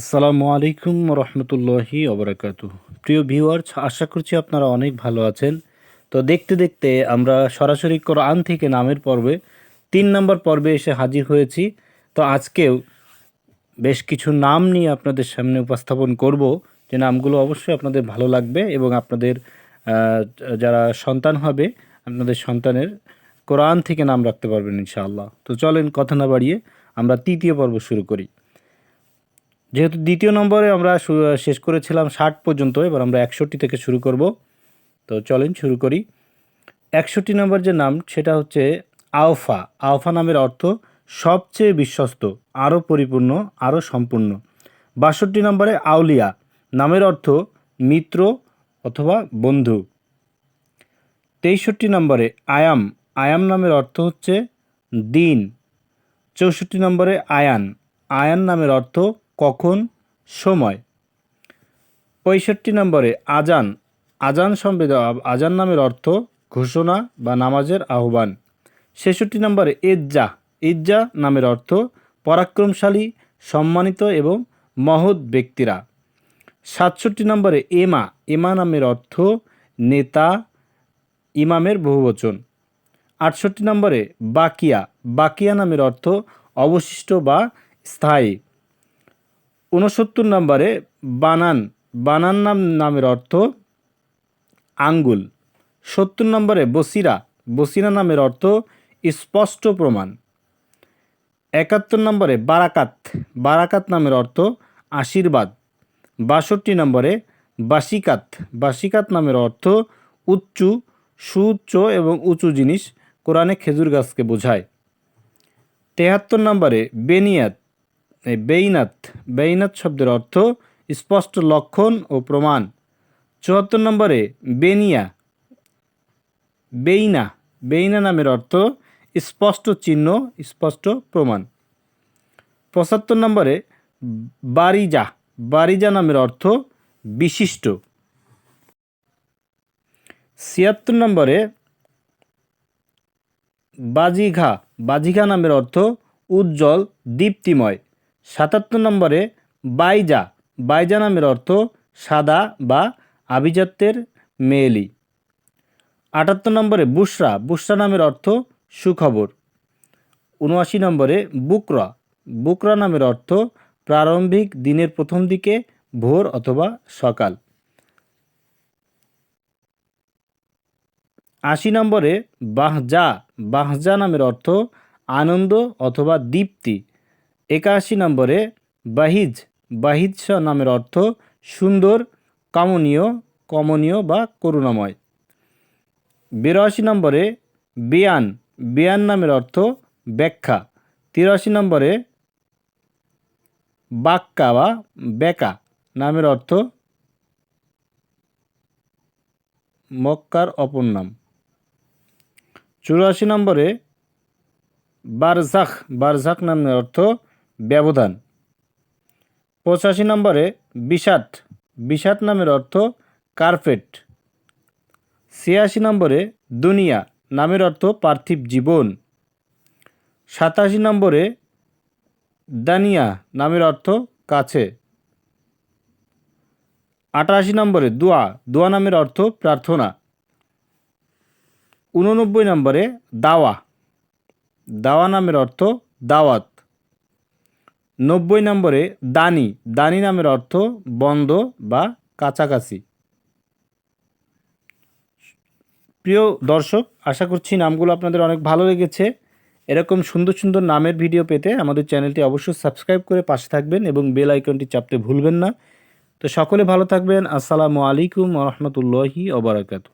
আসসালামু আলাইকুম রহমতুল্লাহি অবরাকাত প্রিয় ভিউয়ার্স, আশা করছি আপনারা অনেক ভালো আছেন। তো দেখতে দেখতে আমরা সরাসরি কোরআন থেকে নামের পর্বে, তিন নম্বর পর্বে এসে হাজির হয়েছি। তো আজকেও বেশ কিছু নাম নিয়ে আপনাদের সামনে উপস্থাপন করব। যে নামগুলো অবশ্যই আপনাদের ভালো লাগবে এবং আপনাদের যারা সন্তান হবে, আপনাদের সন্তানের কোরআন থেকে নাম রাখতে পারবেন ইনশাআল্লাহ। তো চলেন কথা না বাড়িয়ে আমরা তৃতীয় পর্ব শুরু করি। যেহেতু দ্বিতীয় নম্বরে আমরা শেষ করেছিলাম ষাট পর্যন্ত, এবার আমরা একষট্টি থেকে শুরু করব। তো চলেন শুরু করি। একষট্টি নম্বর যে নাম, সেটা হচ্ছে আওফা। আওফা নামের অর্থ সবচেয়ে বিশ্বস্ত, আরও পরিপূর্ণ, আরও সম্পূর্ণ। বাষট্টি নম্বরে আউলিয়া, নামের অর্থ মিত্র অথবা বন্ধু। তেষট্টি নম্বরে আয়াম আয়াম নামের অর্থ হচ্ছে দিন। চৌষট্টি নম্বরে আয়ান আয়ান নামের অর্থ কখন? সময়। পঁয়ষট্টি নম্বরে আজান। আজান সম্বেদ আজান নামের অর্থ ঘোষণা বা নামাজের আহ্বান। ছেষট্টি নম্বরে ইজ্জা ইজ্জা নামের অর্থ পরাক্রমশালী, সম্মানিত এবং মহৎ ব্যক্তিরা। সাতষট্টি নম্বরে এমা। এমা নামের অর্থ নেতা, ইমামের বহুবচন। আটষট্টি নম্বরে বাকিয়া। বাকিয়া নামের অর্থ অবশিষ্ট বা স্থায়ী। উনসত্তর নম্বরে বানান বানান নাম, নামের অর্থ আঙ্গুল। সত্তর নম্বরে বসিরা বসিরা নামের অর্থ স্পষ্ট প্রমাণ। একাত্তর নম্বরে বারাকাত বারাকাত নামের অর্থ আশীর্বাদ। বাষট্টি নম্বরে বাসিকাত বাসিকাত নামের অর্থ উচ্চু, সুউচ্চ এবং উঁচু জিনিস কোরআনে খেজুর গাছকে বোঝায়। তেহাত্তর নম্বরে বেনিয়াত বেইনাত বেইনাত শব্দের অর্থ স্পষ্ট লক্ষণ ও প্রমাণ। চুয়াত্তর নম্বরে বেনিয়া, বেইনা বেইনা নামের অর্থ স্পষ্ট চিহ্ন, স্পষ্ট প্রমাণ। পঁচাত্তর নম্বরে বারিজা বারিজা নামের অর্থ বিশিষ্ট। ছিয়াত্তর নম্বরে বাজিঘা বাজিঘা নামের অর্থ উজ্জ্বল, দীপ্তিময়। সাতাত্তর নম্বরে বাইজা। বাইজা নামের অর্থ সাদা বা আভিজাত্যের মেয়েলি। আটাত্তর নম্বরে বুসরা। বুসরা নামের অর্থ সুখবর। উনআশি নম্বরে বুকরা। বুকরা নামের অর্থ প্রারম্ভিক দিনের প্রথম দিকে ভোর অথবা সকাল। আশি নম্বরে বাহজা। বাহজা নামের অর্থ আনন্দ অথবা দীপ্তি। একাশি নম্বরে বাহিজ বাহিজ নামের অর্থ সুন্দর, কামনীয়, কমনীয় বা করুণাময়। বিরাশি নম্বরে বেয়ান বেয়ান নামের অর্থ ব্যাখ্যা। তিরাশি নম্বরে বাক্কা বা বেকা নামের অর্থ মক্কার অপর নাম। চুরাশি নম্বরে বারজাখ বারজাখ নামের অর্থ ব্যবধান। পঁচাশি নম্বরে বিষাট বিষাট নামের অর্থ কার্পেট। ছিয়াশি নম্বরে দুনিয়া, নামের অর্থ পার্থিব জীবন। সাতাশি নম্বরে দানিয়া, নামের অর্থ কাছে। আটাশি নম্বরে দোয়া দোয়া নামের অর্থ প্রার্থনা। উননব্বই নম্বরে দাওয়া। দাওয়া নামের অর্থ দাওয়াত। নব্বই নম্বরে দানি। দানি নামের অর্থ বন্ধ বা কাছাকাছি। প্রিয় দর্শক, আশা করছি নামগুলো আপনাদের অনেক ভালো লেগেছে। এরকম সুন্দর সুন্দর নামের ভিডিও পেতে আমাদের চ্যানেলটি অবশ্যই সাবস্ক্রাইব করে পাশে থাকবেন এবং বেল আইকনটি চাপতে ভুলবেন না। তো সকলে ভালো থাকবেন। আসসালামু আলাইকুম রহমতুল্লাহি ওবরাকাতু